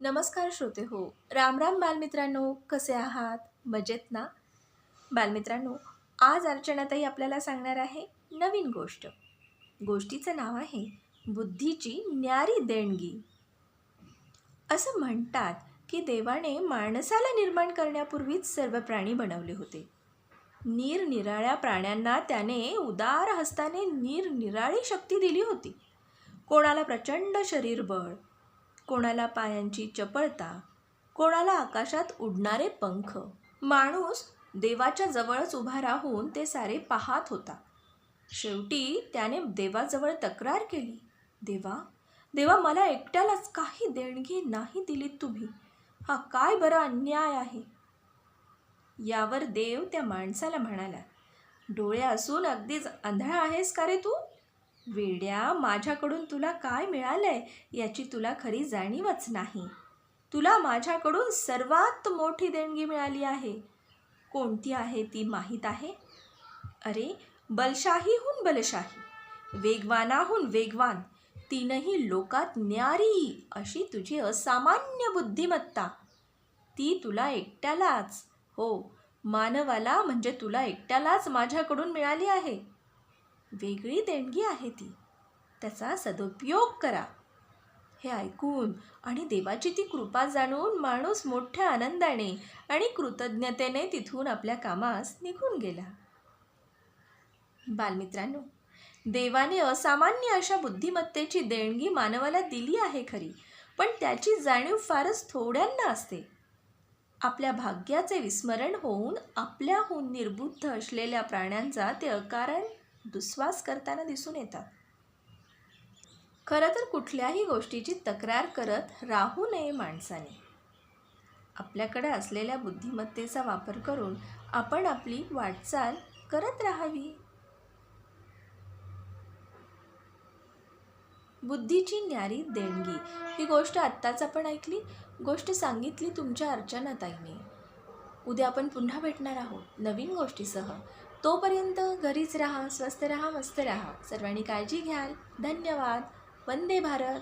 नमस्कार श्रोते हो. राम राम बालमित्रांनो कसे आहात? मजेत ना? बालमित्रांनो आज अर्चनाताई आपल्याला सांगणार आहे नवीन गोष्ट. गोष्टीचं नाव आहे बुद्धीची न्यारी देणगी. असं म्हणतात की देवाने माणसाला निर्माण करण्यापूर्वीच सर्व प्राणी बनवले होते. निरनिराळ्या प्राण्यांना त्याने उदार हस्ताने निरनिराळी शक्ती दिली होती. कोणाला प्रचंड शरीरबळ कोणाला पायांची चपळता कोणाला आकाशात उडणारे पंख. माणूस देवाच्या जवळच उभा राहून ते सारे पाहत होता. शेवटी त्याने देवाजवळ तक्रार केली. देवा देवा मला एकट्यालाच काही देणगी नाही दिलीत तुम्ही. हा काय बरं अन्याय आहे? यावर देव त्या माणसाला म्हणाला डोळे असून अगदीच आंधळा आहेस का रे तू? वेड्या माझ्याकडून तुला काय मिळालंय याची तुला खरी जाणीवच नाही. तुला माझ्याकडून सर्वात मोठी देणगी मिळाली आहे. कोणती आहे ती माहीत आहे? अरे बलशाहीहून बलशाही वेगवानाहून वेगवान तीनही लोकात न्यारी अशी तुझी असामान्य बुद्धिमत्ता. ती तुला एकट्यालाच हो मानवाला म्हणजे तुला एकट्यालाच माझ्याकडून मिळाली आहे. वेगळी देणगी आहे ती. त्याचा सदुपयोग करा. हे ऐकून आणि देवाची ती कृपा जाणून माणूस मोठ्या आनंदाने आणि कृतज्ञतेने तिथून आपल्या कामास निघून गेला. बालमित्रांनो देवाने असामान्य अशा बुद्धिमत्तेची देणगी मानवाला दिली आहे खरी पण त्याची जाणीव फारच थोड्यांना असते. आपल्या भाग्याचे विस्मरण होऊन आपल्याहून निर्बुद्ध असलेल्या प्राण्यांचा ते अकारण दुस्वास करताना दिसून येतात. खरं तर कुठल्याही गोष्टीची तक्रार करत राहू नये माणसाने. आपल्याकडे असलेल्या बुद्धिमत्तेचा वापर करून आपण आपली वाटचाल करत राहावी. बुद्धीची न्यारी देणगी. ही गोष्ट आत्ताच आपण ऐकली. गोष्ट सांगितली तुमच्या अर्चनाताईने उद्या आपण पुन्हा भेटणार आहोत नवीन गोष्टीसह. तोपर्यंत घरीच राहा स्वस्त राहा मस्त राहा. सर्वांनी काळजी घ्याल. धन्यवाद. वंदे भारत.